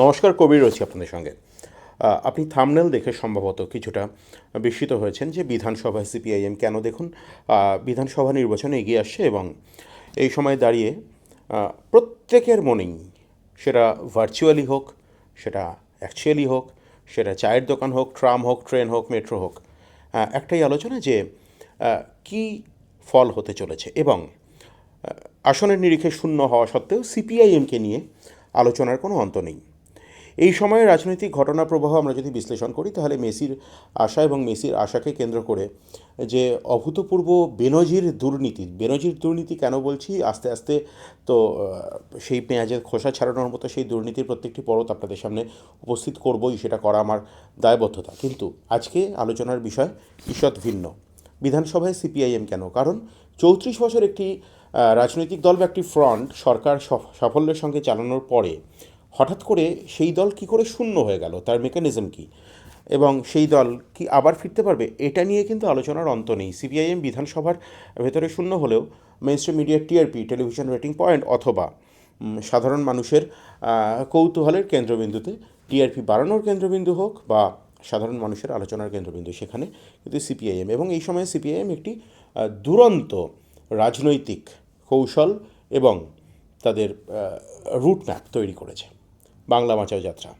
নমস্কার, কবির রয়েছি আপনাদের সঙ্গে। আপনি থামনেল দেখে সম্ভবত কিছুটা বিস্মিত হয়েছেন যে বিধানসভায় সিপিআইএম কেন দেখুন বিধানসভা নির্বাচনে এগিয়ে আসছে এবং এই সময় দাঁড়িয়ে প্রত্যেকের মনেই সেটা ভার্চুয়ালি হোক, সেটা অ্যাকচুয়ালি হোক, সেটা চায়ের দোকান হোক, ট্রাম হোক, ট্রেন হোক, মেট্রো হোক একটাই আলোচনা যে কি ফল হতে চলেছে এবং আসনের নিরিখে শূন্য হওয়া সত্ত্বেও সিপিআইএমকে নিয়ে আলোচনার কোনো অন্ত নেই। এই সময়ে রাজনৈতিক ঘটনা প্রবাহ আমরা যদি বিশ্লেষণ করি, তাহলে মেসির আশা এবং মেসির আশাকে কেন্দ্র করে যে অভূতপূর্ব বেনজির দুর্নীতি বেনজির দুর্নীতি কেন বলছি? আস্তে আস্তে তো সেই পেঁয়াজের খোসা ছাড়ানোর মতো সেই দুর্নীতির প্রত্যেকটি পরত আপনাদের সামনে উপস্থিত করবই, সেটা করা আমার দায়বদ্ধতা। কিন্তু আজকে আলোচনার বিষয় ঈষৎ ভিন্ন। বিধানসভায় সিপিআইএম কেন? কারণ চৌত্রিশ বছর একটি রাজনৈতিক দল বা একটি ফ্রন্ট সরকার সফ- সাফল্যের সঙ্গে চালানোর পরে হঠাৎ করে সেই দল কি করে শূন্য হয়ে গেল? তার মেকানিজম কি? এবং সেই দল কি আবার ফিরতে পারবে? এটা নিয়ে কিন্তু আলোচনার অন্ত নেই। সিপিআইএম বিধানসভার ভেতরে শূন্য হলেও মেনস্ট্রিম মিডিয়ার টিআরপি টেলিভিশন রেটিং পয়েন্ট অথবা সাধারণ মানুষের কৌতূহলের কেন্দ্রবিন্দুতে টিআরপি বাড়ানোর কেন্দ্রবিন্দু হোক বা সাধারণ মানুষের আলোচনার কেন্দ্রবিন্দু, সেখানে কিন্তু সিপিআইএম এবং এই সময়ে সিপিআইএম একটি দুরন্ত রাজনৈতিক কৌশল এবং তাদের রুট ম্যাপ তৈরি করেছে। বাংলা বাঁচাও যাত্রা।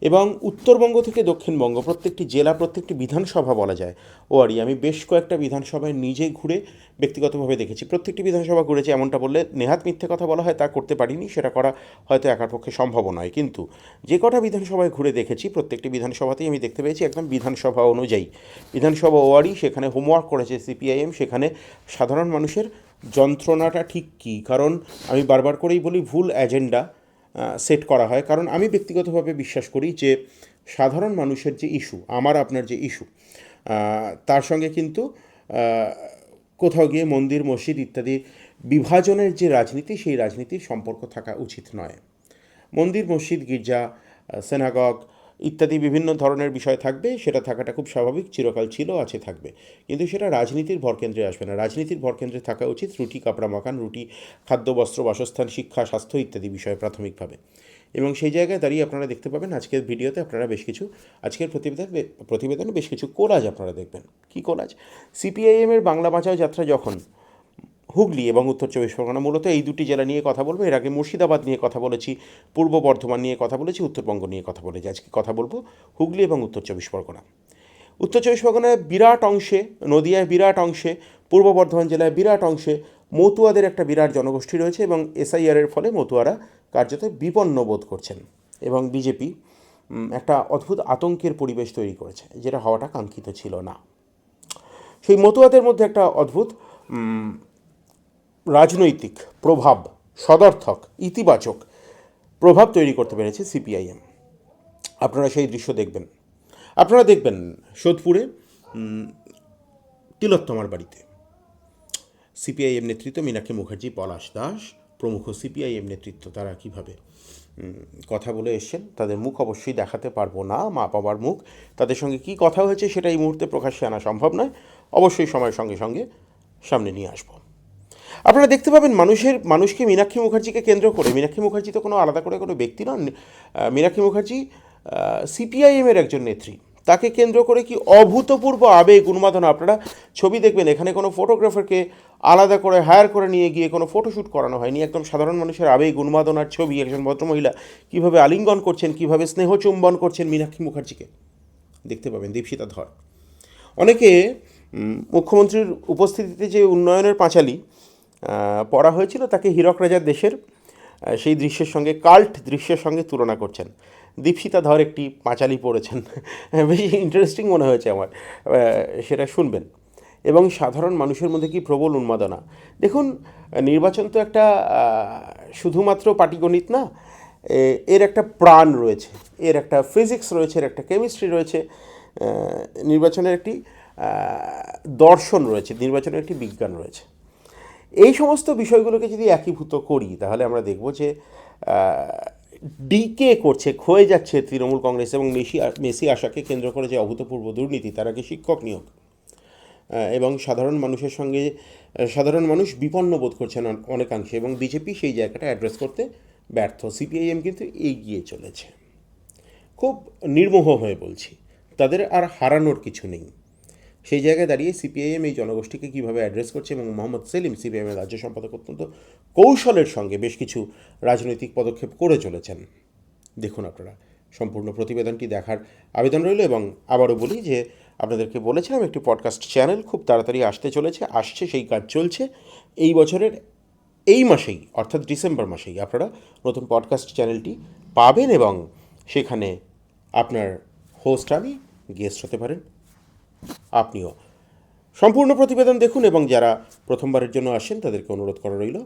এবং উত্তরবঙ্গ থেকে দক্ষিণবঙ্গ, প্রত্যেকটি জেলা, প্রত্যেকটি বিধানসভা বলা যায়। ও আরই আমি বেশ কয়েকটা বিধানসভায় নিজে ঘুরে ব্যক্তিগতভাবে দেখেছি। প্রত্যেকটি বিধানসভা ঘুরেছে, এমনটা বললে নেহাত মিথ্যে কথা বলা হয়, তা করতে পারিনি, সেটা করা হয়তো একার পক্ষে সম্ভব নয়। কিন্তু যে কটা বিধানসভায় ঘুরে দেখেছি, প্রত্যেকটি বিধানসভাতেই আমি দেখতে পেয়েছি একদম বিধানসভা অনুযায়ী। বিধানসভা ওয়ারি, সেখানে হোমওয়ার্ক করেছে সিপিআইএম, সেখানে সাধারণ মানুষের যন্ত্রণাটা ঠিক কী? কারণ আমি বারবার করেই বলি, ভুল এজেন্ডা সেট করা হয়। কারণ আমি ব্যক্তিগতভাবে বিশ্বাস করি যে সাধারণ মানুষের যে ইস্যু আমার আপনার যে ইস্যু তার সঙ্গে কিন্তু কোথাও গিয়ে মন্দির, মসজিদ ইত্যাদি বিভাজনের যে রাজনীতি, সেই রাজনীতির সম্পর্ক থাকা উচিত নয়। মন্দির, মসজিদ, গির্জা সেনাগগ ইত্যাদি বিভিন্ন ধরনের বিষয় থাকবে, সেটা থাকাটা খুব স্বাভাবিক, চিরকাল ছিল, আছে থাকবে। কিন্তু সেটা রাজনীতির ভরকেন্দ্রে আসবে না। রাজনীতির ভরকেন্দ্রে থাকা উচিত রুটি, কাপড়া মাখান, রুটি, খাদ্য, বস্ত্র, বাসস্থান, শিক্ষা, স্বাস্থ্য ইত্যাদি বিষয়ে প্রাথমিকভাবে। এবং সেই জায়গায় দাঁড়িয়ে আপনারা দেখতে পাবেন, আজকের ভিডিওতে আপনারা বেশ কিছু, আজকের প্রতিবেদন, প্রতিবেদনে বেশ কিছু কোলাজ আপনারা দেখবেন। কী কোলাজ? সিপিআইএমের বাংলা বাঁচাও যাত্রা যখন হুগলি এবং উত্তর চব্বিশ পরগনা, মূলত এই দুটি জেলা নিয়ে কথা বলব। এর আগে মুর্শিদাবাদ নিয়ে কথা বলেছি, পূর্ব বর্ধমান নিয়ে কথা বলেছি, উত্তরবঙ্গ নিয়ে কথা বলেছি। আজকে কথা বলব হুগলি এবং উত্তর চব্বিশ পরগনা। উত্তর চব্বিশ পরগনায় বিরাট অংশে, নদিয়ায় বিরাট অংশে, পূর্ব বর্ধমান জেলায় বিরাট অংশে মতুয়াদের একটা বিরাট জনগোষ্ঠী রয়েছে এবং এসআইআরের ফলে মতুয়ারা কার্যত বিপন্ন বোধ করছেন এবং বিজেপি একটা অদ্ভুত আতঙ্কের পরিবেশ তৈরি করেছে, যেটা হওয়াটা কাঙ্ক্ষিত ছিল না। সেই মতুয়াদের মধ্যে একটা অদ্ভুত রাজনৈতিক প্রভাব, সদর্থক, ইতিবাচক প্রভাব তৈরি করতে পেরেছে সিপিআইএম। আপনারা সেই দৃশ্য দেখবেন। আপনারা দেখবেন সোদপুরে তিলোত্তমার বাড়িতে। সিপিআইএম নেতৃত্ব মীনাক্ষী মুখার্জি, পলাশ দাস, প্রমুখ সিপিআইএম নেতৃত্ব, তারা কীভাবে কথা বলে এসছেন, তাদের মুখ অবশ্যই দেখাতে পারব না, মা বাবার মুখ। তাদের সঙ্গে কি কথা হয়েছে সেটা এই মুহূর্তে প্রকাশ্যে আনা সম্ভব নয়। অবশ্যই সময়ের সঙ্গে সঙ্গে সামনে নিয়ে আসব। আপনারা দেখতে পাবেন মানুষের, মানুষকে মীনাক্ষী মুখার্জিকে কেন্দ্র করে। মীনাক্ষী মুখার্জি তো কোনো আলাদা করে কোনো ব্যক্তি নন। মীনাক্ষী মুখার্জি সিপিআইএমের একজন নেত্রী। তাকে কেন্দ্র করে কি অভূতপূর্ব আবেগ উন্মাদনা। আপনারা ছবি দেখবেন, এখানে কোনো ফটোগ্রাফারকে আলাদা করে হায়ার করে নিয়ে গিয়ে কোনো ফটোশ্যুট করানো হয়নি। একদম সাধারণ মানুষের আবেগ উন্মাদনার ছবি। একজন ভদ্রমহিলা কীভাবে আলিঙ্গন করছেন, কীভাবে স্নেহচুম্বন করছেন মীনাক্ষী মুখার্জিকে। দেখতে পাবেন দীপশিতা ধর। অনেকে মুখ্যমন্ত্রীর উপস্থিতিতে যে উন্নয়নের পাঁচালী পড়া হয়েছিল, তাকে হীরক রাজার দেশের সেই দৃশ্যের সঙ্গে, কাল্ট দৃশ্যের সঙ্গে তুলনা করছেন। দীপশিতা ধর একটি পাঁচালি পড়েছেন। বেশি ইন্টারেস্টিং মনে হয়েছে আমার। সেটা শুনবেন। এবং সাধারণ মানুষের মধ্যে কি প্রবল উন্মাদনা। দেখুন, নির্বাচন তো একটা শুধুমাত্র পাটিগণিত না এর একটা প্রাণ রয়েছে। এর একটা ফিজিক্স রয়েছে, এর একটা কেমিস্ট্রি রয়েছে। নির্বাচনের একটি দর্শন রয়েছে, নির্বাচনের একটি বিজ্ঞান রয়েছে। এই সমস্ত বিষয়গুলোকে যদি একীভূত করি, তাহলে আমরা দেখব যে ডিকে করছে, ক্ষয়ে যাচ্ছে তৃণমূল কংগ্রেস এবং মেসি মেসি আশাকে কেন্দ্র করে যে অভূতপূর্ব দুর্নীতি, তার আগে শিক্ষক নিয়োগ। এবং সাধারণ মানুষের সঙ্গে সাধারণ মানুষ বিপন্ন বোধ করছেন অনেকাংশে এবং বিজেপি সেই জায়গাটা অ্যাড্রেস করতে ব্যর্থ। সিপিআইএম কিন্তু এগিয়ে চলেছে। খুব নির্মোহ হয়ে বলছি। তাদের আর হারানোর কিছু নেই। সেই জায়গায় দাঁড়িয়ে সিপিআইএম এই জনগোষ্ঠীকে কীভাবে অ্যাড্রেস করছে এবং মোহাম্মদ সেলিম সিপিআইএমের রাজ্য সম্পাদক অত্যন্ত কৌশলের সঙ্গে বেশ কিছু রাজনৈতিক পদক্ষেপ করে চলেছেন। দেখুন আপনারা, সম্পূর্ণ প্রতিবেদনটি দেখার আবেদন রইল এবং আবারও বলি যে আপনাদেরকে বলেছিলাম একটি পডকাস্ট চ্যানেল খুব তাড়াতাড়ি আসতে চলেছে, আসছে, সেই কাজ চলছে। এই বছরের এই মাসেই, অর্থাৎ ডিসেম্বর মাসেই আপনারা নতুন পডকাস্ট চ্যানেলটি পাবেন এবং সেখানে আপনার হোস্ট আমি গেস্ট হতে পারেন। আপনিও। সম্পূর্ণ প্রতিবেদন দেখুন এবং যারা প্রথমবারের জন্য আসেন, তাদেরকে অনুরোধ করা রইল,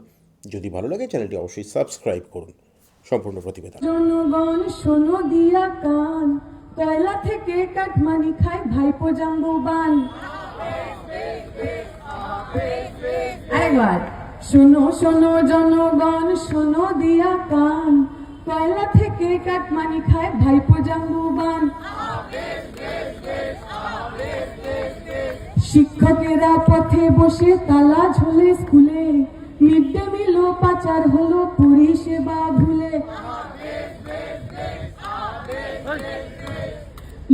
যদি ভালো লাগে চ্যানেলটি অবশ্যই সাবস্ক্রাইব করুন। সম্পূর্ণ প্রতিবেদন। জনগণ, শোনো দিয়া কান। কয়লা থেকে কাঠমানি খায় ভাইপো জাম্বু বান একবার শোনো শোনো জনগণ, শোনো দিয়া কান। কয়লা থেকে কাঠমানি খায় ভাইপো জাম্বু বান শিক্ষকেরা পথে বসে তালা ঝোলে স্কুলে। মিড ডে মিল পাচার হলো পরিষেবা ভুলে।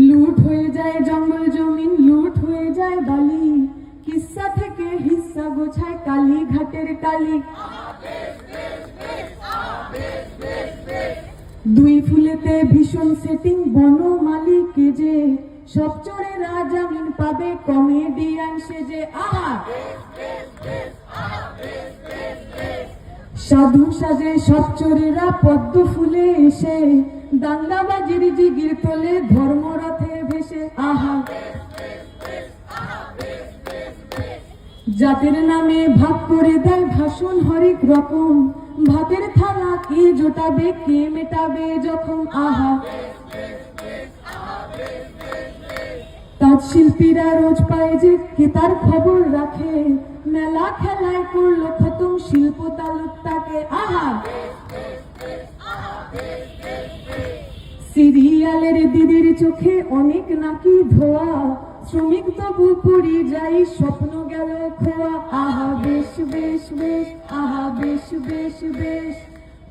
লুট হয়ে যায় জঙ্গল জমিন, লুট হয়ে যায় বালি। কিসা থেকে হিস্সা গোছায় কালী ঘাটের কালী দুই ফুলেতে ভীষণ সেটিং বনমালী কে যে সব চোরেরা জামিন পাবে কমেডিয়ান সেজে সাধু সাজে পদ্ম ফুলে এসে, দাঙ্গাবাজির জিগির তোলে ধর্মরথে ভেসে, আহা। জাতের নামে ভাগ করে দেয় ভাষণ হরেক রকম, ভাতের থালা কে জোটাবে, কে মেটাবে যখন, আহা। তাঁত শিল্পীরা রোজ পায় যে কে তার খবর রাখে। মেলা খেলায় করল খতম শিল্প তালুক তাকে আহা! সিরিয়ালের দিদির চোখে অনেক নাকি ধোয়া। শ্রমিক তবু পড়ি যাই, স্বপ্ন গেল খোয়া। আহা, বেশ বেশ বেশ, আহা, বেশ বেশ বেশ।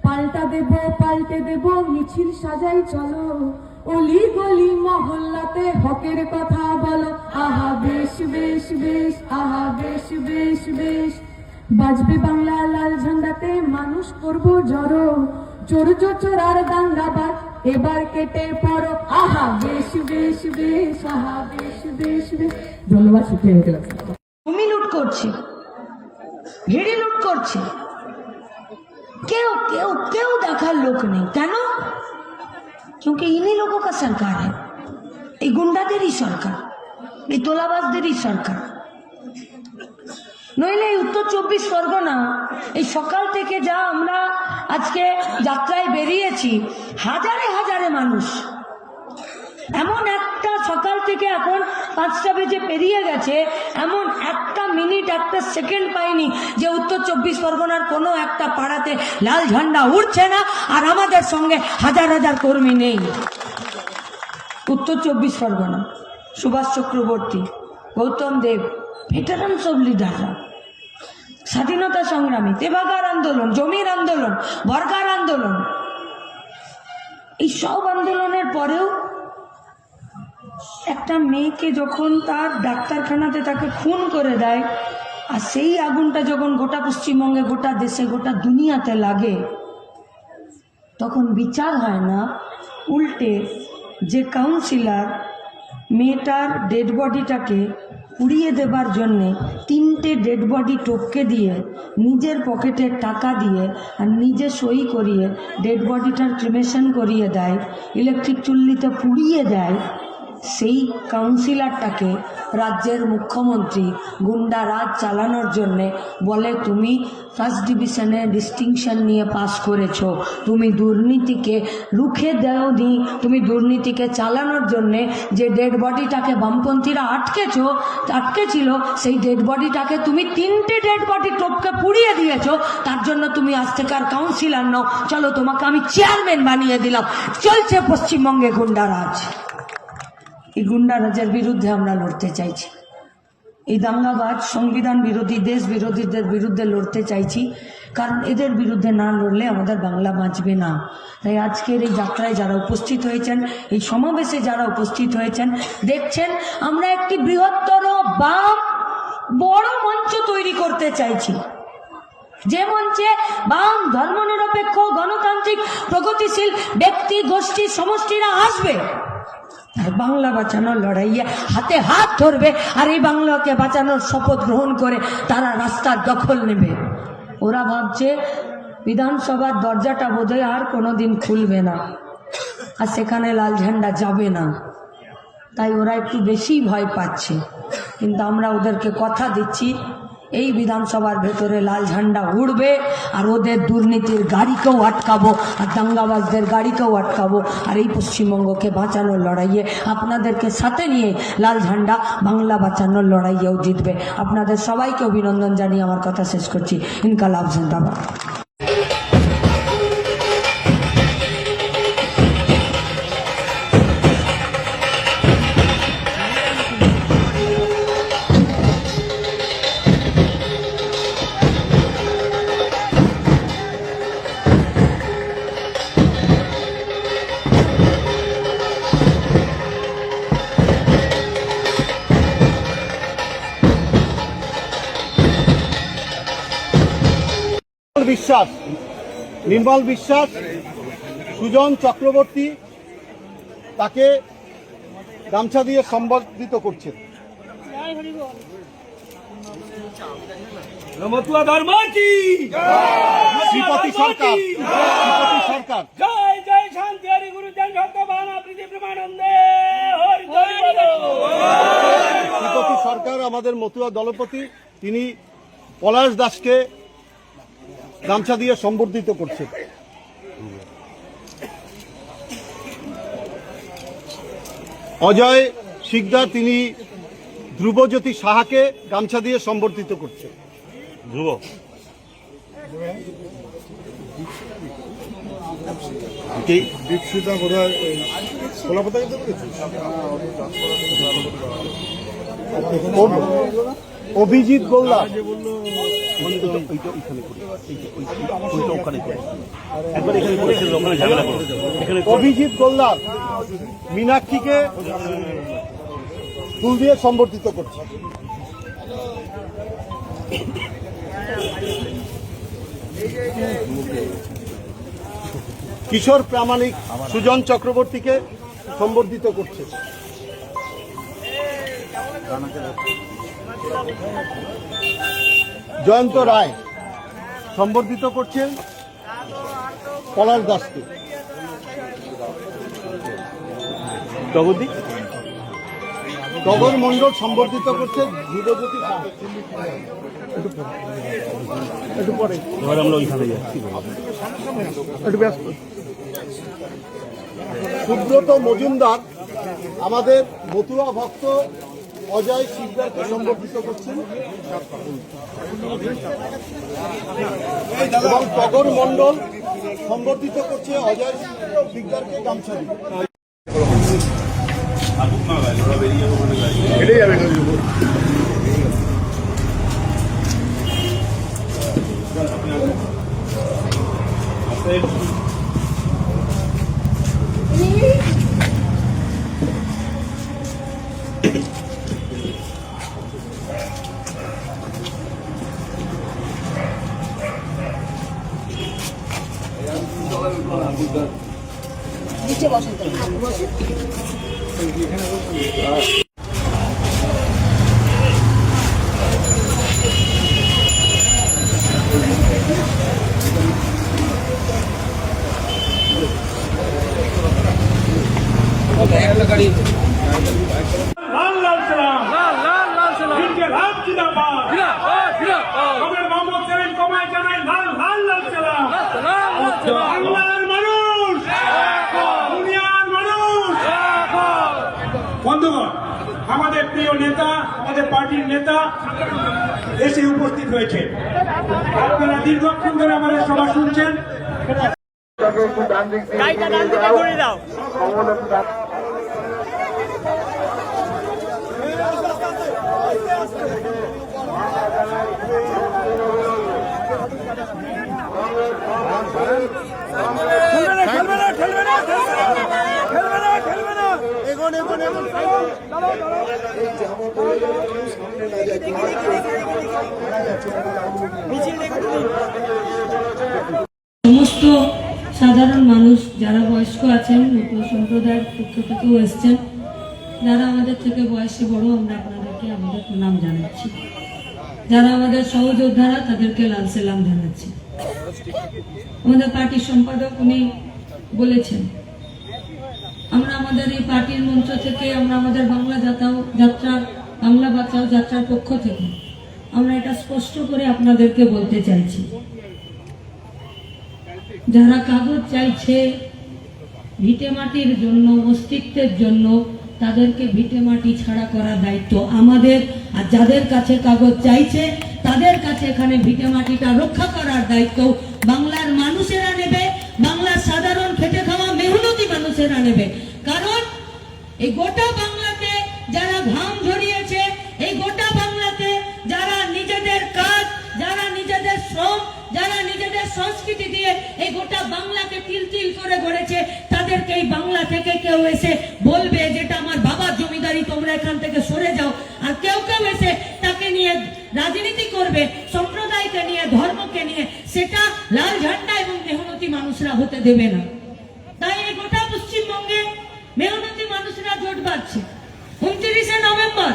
পাল্টা দেব, পাল্টে দেব, মিছিল সাজাই চলো। অলি গলি মহল্লাতে হকের কথা বলো। আহা, বেশ বেশ বেশ, আহা, বেশ বেশ বেশ। বাজবে বাংলা লাল ঝান্ডাতে মানুষ করব জড়ো। চোর চোর আর দাঙ্গাবাজ এবার কেটে পড়ো। আহা, বেশ বেশ বেশ, আহা, বেশ বেশ বেশ। ধন্যবাদ হতে লাগছে ভূমি লুট করছি। ভেড়ি লুট করছি। কেউ কেউ কেউ দেখার লোক নেই। কেন? क्योंकि इन्हीं लोगों का सरकार है এই গুন্ডাদেরই সরকার এই তোলাবাজদেরই সরকার নইলে এই উত্তর চব্বিশ পরগনা এই সকাল থেকে যা আমরা আজকে যাত্রায় বেরিয়েছি হাজারে হাজারে মানুষ এমন একটা সকাল থেকে এখন পাঁচটা বেজে পেরিয়ে গেছে, এমন একটা মিনিট, একটা সেকেন্ড পাইনি যে উত্তর চব্বিশ পরগনার কোনো একটা পাড়াতে লাল ঝান্ডা উঠছে না আর আমাদের সঙ্গে হাজার হাজার কর্মী নেই। উত্তর চব্বিশ পরগনা, সুভাষ চক্রবর্তী, গৌতম দেব ভেটারান সব লিডাররা স্বাধীনতা সংগ্রামী, তেভাগার আন্দোলন, জমির আন্দোলন, বর্গার আন্দোলন। এই সব আন্দোলনের পরেও একটা মেয়েকে যখন তার ডাক্তারখানাতে তাকে খুন করে দেয়, আর সেই আগুনটা যখন গোটা পশ্চিমবঙ্গে, গোটা দেশে, গোটা দুনিয়াতে লাগে, তখন বিচার হয় না, উল্টে যে কাউন্সিলার মেয়েটার ডেড বডিটাকে পুড়িয়ে দেবার জন্যে তিনটে ডেড বডি টপকে দিয়ে, নিজের পকেটে টাকা দিয়ে আর নিজে সই করিয়ে ডেড বডিটার ক্রিমেশন করিয়ে দেয় ইলেকট্রিক চুল্লিতে পুড়িয়ে দেয় সেই কাউন্সিলরটাকে রাজ্যের মুখ্যমন্ত্রী গুন্ডা রাজ চালানোর জন্যে বলে, তুমি ফার্স্ট ডিভিশনে ডিস্টিংশন নিয়ে পাস করেছ। তুমি দুর্নীতিকে রুখে দেও দেওনি। তুমি দুর্নীতিকে চালানোর জন্যে যে ডেড বডিটাকে বামপন্থীরা আটকেছো, আটকেছিল, সেই ডেড বডিটাকে তুমি তিনটে ডেড বডি টোপকে পুড়িয়ে দিয়েছ। তার জন্য তুমি আজ থেকে আর কাউন্সিলর নও। চলো, তোমাকে আমি চেয়ারম্যান বানিয়ে দিলাম। চলছে পশ্চিমবঙ্গে গুন্ডারাজ এই গুন্ডা রাজার বিরুদ্ধে আমরা লড়তে চাইছি। এই দাঙ্গাবাজ, সংবিধান বিরোধী, দেশ বিরোধীদের বিরুদ্ধে লড়তে চাইছি। কারণ এদের বিরুদ্ধে না লড়লে আমাদের বাংলা বাঁচবে না। তাই আজকের এই যাত্রায় যারা উপস্থিত হয়েছেন, এই সমাবেশে যারা উপস্থিত হয়েছেন, দেখছেন, আমরা একটি বৃহত্তর বাম বড় মঞ্চ তৈরি করতে চাইছি। যে মঞ্চে বাম ধর্মনিরপেক্ষ, গণতান্ত্রিক, প্রগতিশীল ব্যক্তি, গোষ্ঠী, সমষ্টিরা আসবে। আর বাংলা বাঁচানোর লড়াইয়ে হাতে হাত ধরবে, আর এই বাংলাকে বাঁচানোর শপথ গ্রহণ করে তারা রাস্তার দখল নেবে। ওরা ভাবছে, বিধানসভার দরজাটা বোধহয় আর কোনোদিন খুলবে না, আর সেখানে লাল ঝান্ডা যাবে না। তাই ওরা একটু বেশি ভয় পাচ্ছে। কিন্তু আমরা ওদেরকে কথা দিচ্ছি এই বিধানসভার ভেতরে লাল ঝান্ডা উড়বে আর ওদের দুর্নীতির গাড়িকেও আটকাবো আর দাঙ্গাবাজদের গাড়িকেও আটকাবো আর এই পশ্চিমবঙ্গকে বাঁচানোর লড়াইয়ে আপনাদেরকে সাথে নিয়ে লাল ঝান্ডা বাংলা বাঁচানোর লড়াইয়েও জিতবে। আপনাদের সবাইকে অভিনন্দন জানিয়ে আমার কথা শেষ করছি। ইনকালাব জিন্দাবাদ। নির্মল বিশ্বাস সুজন চক্রবর্তী তাকে গামছা দিয়ে সম্বর্ধিত করছেন। শ্রীপতি সরকার। শ্রীপতি সরকার। জয় জয় শান্তি হরি গুরু প্রেমানন্দে শ্রীপতি সরকার আমাদের মতুয়া দলপতি তিনি পলাশ দাসকে গামছা দিয়ে সম্বর্ধিত করছেন অজয় শিকদার তিনি ধ্রুবজ্যোতি সাহাকে গামছা দিয়ে সম্বর্ধিত করছেন ধ্রুব। কলাপাতা অভিজিৎ গোল্লা অভিজিৎ গোল্লার মীনাক্ষীকে ফুল দিয়ে সম্বর্ধিত করছে। কিশোর প্রামাণিক সুজন চক্রবর্তীকে সম্বর্ধিত করছে। জয়ন্ত রায় সম্বর্ধিত করছেন পলাশ দাসকে। জগদীপ? টগর মণ্ডল সম্বর্ধিত করছে ধ্রুবজ্যোতি একটু পরে। আমরা ওইখানে যাচ্ছি। একটু ব্যস্ত। সুব্রত মজুমদার আমাদের মতুয়া ভক্ত অজয় শিকদারকে সম্বর্ধিত করছেন। এবং টগর মণ্ডল সম্বর্ধিত করছে অজয় শিকদারকে গামছা দিয়ে লাল অনেকক্ষণ ধরে আমাদের সভা শুনছেন। খেলবে না খেলবে না খেলবে না। সমস্ত সাধারণ মানুষ যারা বয়স্ক আছেন নতুন সম্প্রদায়ের পক্ষ থেকেও এসছেন যারা আমাদের থেকে বয়সে বড় আমরা আপনাদেরকে আমাদের প্রণাম জানাচ্ছি। যারা আমাদের সহযোদ্ধারা তাদেরকে লাল সালাম জানাচ্ছি। আমাদের পার্টির সম্পাদক উনি বলেছেন আমরা আমাদের এই পার্টির মঞ্চ থেকে, আমরা আমাদের বাংলা যাতাও যাত্রার বাংলা বাঁচাও যাত্রার পক্ষ থেকে আমরা এটা স্পষ্ট করে আপনাদেরকে বলতে চাইছি। যারা কাগজ চাইছে ভিটে মাটির জন্য, অস্তিত্বের জন্য, তাদেরকে ভিটে মাটি ছাড়া করার দায়িত্ব আমাদের। আর যাদের কাছে কাগজ চাইছে, তাদের কাছে এখানে ভিটে মাটিটা রক্ষা করার দায়িত্ব বাংলার মানুষেরা নেবে, বাংলার সাধারণ মানুষেরা নেবে কারণ এই গোটা বাংলাতে যারা ঘাম ঝরিয়েছে, এই গোটা বাংলাতে যারা নিজেদের কাজ, যারা নিজেদের শ্রম, যারা নিজেদের সংস্কৃতি দিয়ে এই গোটা বাংলাকে তিল তিল করে গড়েছে, তাদেরকে এই বাংলা থেকে কেউ এসে বলবে যেটা আমার বাবার জমিদারি, তোমরা এখান থেকে সরে যাও। আর কেউ কেউ এসে তাকে নিয়ে রাজনীতি করবে, সম্প্রদায়কে নিয়ে, ধর্মকে নিয়ে, সেটা লাল ঝান্ডা এবং মেহনতি মানুষরা হতে দেবে না তাই এই গোটা পশ্চিমবঙ্গে মেহনতি মানুষরা জোট বাঁধছে উনত্রিশে নভেম্বর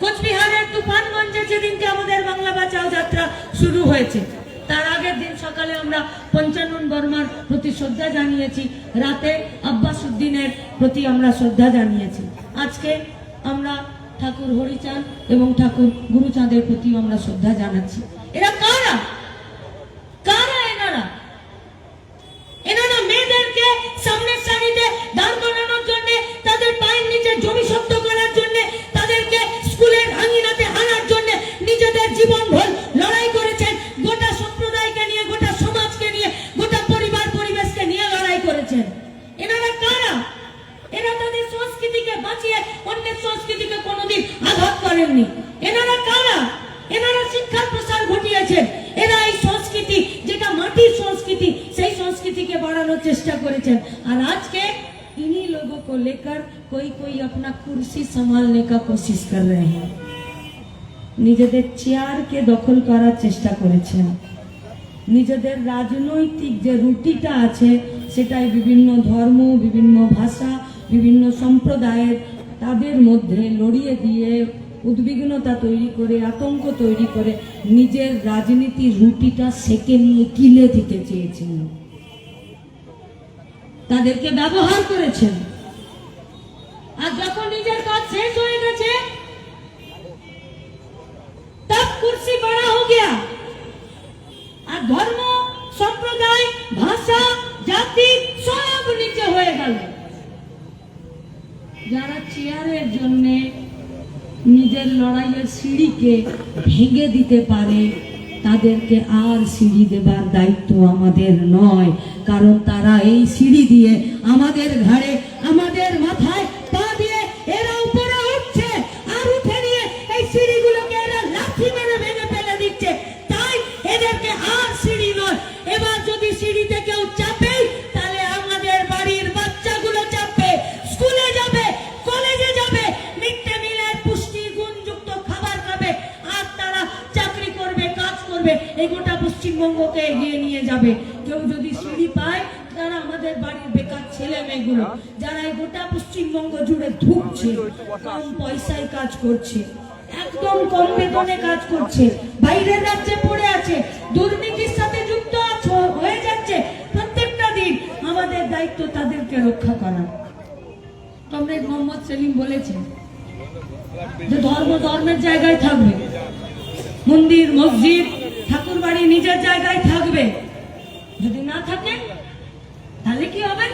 কোচবিহারের তুফানগঞ্জে যেদিনকে আমাদের বাংলা বাঁচাও যাত্রা শুরু হয়েছে তার আগের দিন সকালে আমরা পঞ্চানন বর্মার প্রতি শ্রদ্ধা জানিয়েছি রাতে আব্বাস উদ্দিনের প্রতি আমরা শ্রদ্ধা জানিয়েছি। আজকে আমরা ঠাকুর হরিচাঁদ এবং ঠাকুর গুরুচাঁদের প্রতি আমরা শ্রদ্ধা জানাচ্ছি। এরা কারা? নিজেদের চেয়ারকে দখল করার চেষ্টা করেছেন। নিজেদের রাজনৈতিক যে রুটিটা আছে, সেটাই বিভিন্ন ধর্ম, বিভিন্ন ভাষা, বিভিন্ন সম্প্রদায়ের তাদের মধ্যে লড়িয়ে দিয়ে উদ্বিগ্নতা তৈরি করে, আতঙ্ক তৈরি করে নিজের রাজনীতির রুটিটা সেকে নিয়ে গিলে দিতে চেয়েছেন। তাদেরকে ব্যবহার করেছেন। আর যখন নিজের কাজ শেষ হয়ে গেছে कुर्सी बड़ा हो गया আর ধর্ম সম্প্রদায় ভাষা জাতি সব নিচে হয়ে গেল যারা চেয়ারের জন্য নিজের লড়াইয়ের সিঁড়িকে ভেঙে দিতে পারে তাদেরকে আর সিঁড়ি দেবার দায়িত্ব আমাদের নয় কারণ তারা এই সিঁড়ি দিয়ে আমাদের ঘাড়ে আমাদের মাথায় কম পয়সায় কাজ করছে, একদম কম বেতনে কাজ করছে, বাইরের রাজ্যে পড়ে আছে, দুর্নীতির সাথে যুক্ত হয়ে যাচ্ছে প্রত্যেকটা দিন। আমাদের দায়িত্ব তাদেরকে রক্ষা করা। কমরেড মোহাম্মদ সেলিম বলেছেন যে ধর্ম ধর্মের জায়গায় থাকবে। মন্দির, মসজিদ ঠাকুর বাড়ি নিজের জায়গায় থাকবে। যদি না থাকে, তাহলে কি হবে?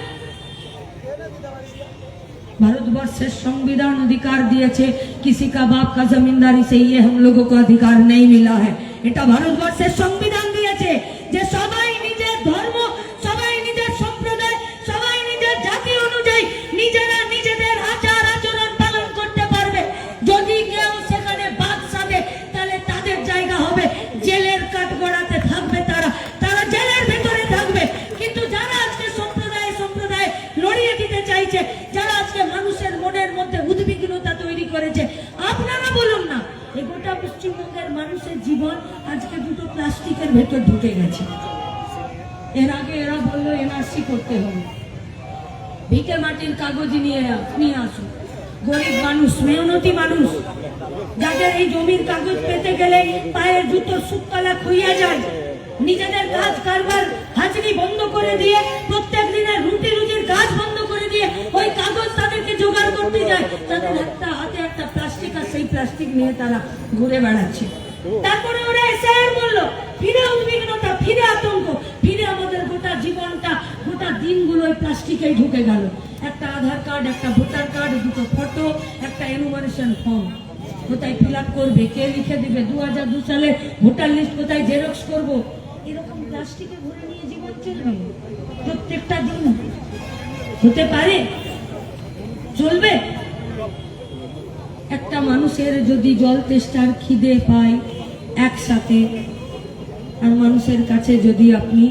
भारतवर्ष संविधान अधिकार दिए छे किसी का बाप का जमींदारी से ये हम लोगों को अधिकार नहीं मिला है এটা ভারতবর্ষের সংবিধান দিয়েছে যে সবাই সম্প্রদায় সম্প্রদায় লড়িয়ে দিতে চাইছে যারা আজকে মানুষের মনের মধ্যে উদ্বিগ্নতা তৈরি পশ্চিমবঙ্গের মানুষের জীবন আজকে দুটো প্লাস্টিকের ভেতর ঢুকে গেছে। এর আগে এরা বলল এনআরসি করতে হবে। ভিটে মাটির কাগজ নিয়ে নিয়ে আসুন গরিব মানুষ, মেহনতি মানুষ, যাদের এই জমির কাগজ পেতে গেলে পায়ের জুতো সুতলা খুইয়া যায়, নিজেদের কাজ কারবার হাজরি বন্ধ করে দিয়ে, প্রত্যেক দিনের রুটি রুজির কাজ বন্ধ করে দিয়ে ওই কাগজ তাদেরকে জোগাড় করতে যায় তাদের একটা হাতে একটা প্লাস্টিক আর সেই প্লাস্টিক নিয়ে তারা ঘুরে বেড়াচ্ছে। তারপরে ওরা এসে আর বলল, ফিরে উদ্বিগ্নতা, ফিরে আতঙ্ক, ফিরে আমাদের গোটা জীবনটা, গোটা দিনগুলো ওই প্লাস্টিকেই ঢুকে গেল। একটা আধার কার্ড, একটা ভোটার কার্ড, দুটো ফটো, একটা এনুমারেশন ফর্ম কোথায় ফিল করবে, কে লিখে দিবে? দু হাজার দু সালে ভোটার লিস্ট কোথায় জেরক্স করব? এরকম প্লাস্টিকে ভরে নিয়ে জীবন চলবে। প্রত্যেকটা দিন হতে পারে? চলবে একটা মানুষের যদি জল তেষ্টার খিদে পায় একসাথে, আর মানুষের কাছে যদি আপনি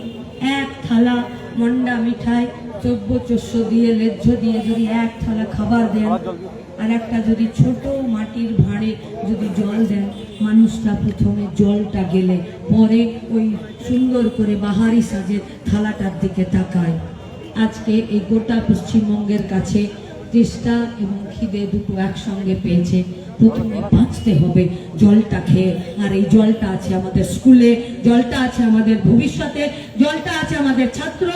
এক থালা মন্ডা মিঠাই, চব্য চস্য দিয়ে, লেজ্জ দিয়ে যদি এক থালা খাবার দেন, আর একটা যদি ছোট মাটির ভাঁড়ে যদি জল দেন, মানুষটা প্রথমে জলটা গেলে, পরে ওই সুন্দর করে বাহারি সাজের থালাটার দিকে তাকায়। আজকে এই গোটা পশ্চিমবঙ্গের কাছে চেষ্টা এবং খিদে দুটো একসঙ্গে পেয়েছে। প্রথমে বাঁচতে হবে জলটা খেয়ে। আর এই জলটা আছে আমাদের স্কুলে, জলটা আছে আমাদের ভবিষ্যতে, জলটা আছে আমাদের ছাত্র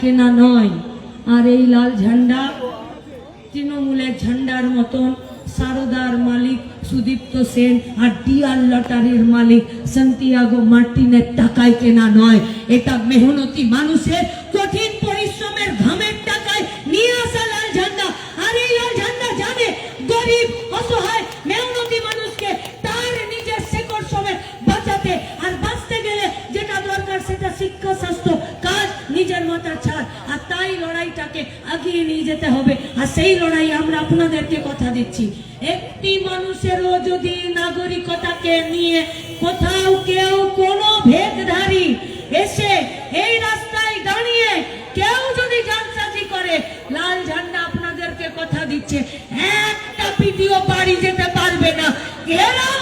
কেনা নয়। আর এই লাল ঝান্ডা, তৃণমূলের ঝান্ডার মতন সারদার মালিক সুদীপ্ত সেন আর ডিআর লটারির মালিক সান্তিয়াগো মার্টিনের টাকায় কেনা নয়। এটা মেহনতি মানুষের কঠিন পরিশ্রমের ঘামের টাকায় নিয়ে আসা লাল ঝান্ডা। আর এই লাল ঝান্ডা জানে গরিব, অসহায় আগিয়ে নিয়ে যেতে হবে। আর সেই লড়াই আমরা আপনাদেরকে কথা দিচ্ছি। একটি মানুষেরও যদি নাগরিকতাকে নিয়ে কোথাও কেউ কোনো ভেদধারী এসে এই রাস্তায় দাঁড়িয়ে কেউ যদি জালসাজি করে, লাল ঝান্ডা আপনাদেরকে কথা দিচ্ছে। একটা পিটিও বাড়ি যেতে পারবে না। ঘেরাও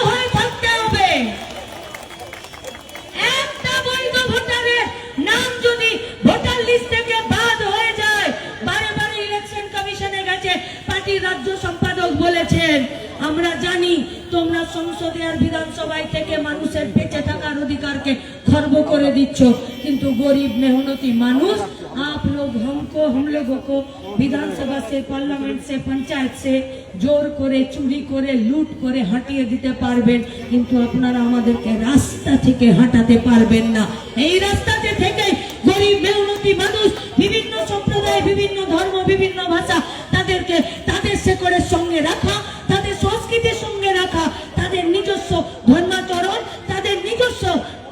আমরা জানি তোমরা সংসদে আর বিধানসভায় থেকে মানুষের বেঁচে থাকার অধিকারকে খর্ব করে দিচ্ছ কিন্তু গরিব মেহনতি মানুষ आप लोग हमको हम लोगों को विधानसभा से पार्लियामेंट से पंचायत से জোর করে চুরি করে লুট করে হাঁটিয়ে দিতে পারবেন কিন্তু আপনারা আমাদেরকে রাস্তা থেকে হাঁটাতে পারবেন না এই রাস্তাতে থেকে গরিব মেহনতি মানুষ বিভিন্ন সম্প্রদায় বিভিন্ন ধর্ম বিভিন্ন ভাষা তাদেরকে তাদের শেকড়ের সঙ্গে রাখা তাদের সংস্কৃতির সঙ্গে রাখা, তাদের নিজস্ব ধর্মাচরণ, তাদের নিজস্ব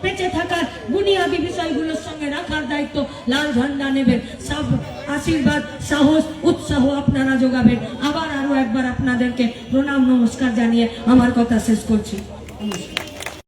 বেঁচে থাকার বুনিয়াদী বিষয়গুলোর সঙ্গে রাখার দায়িত্ব লাল ঝান্ডা নেবেন। সব আশীর্বাদ, সাহস, উৎসাহ আপনারা যোগাবেন। আবার আরও একবার আপনাদেরকে প্রণাম, নমস্কার জানিয়ে আমার কথা শেষ করছি। নমস্কার।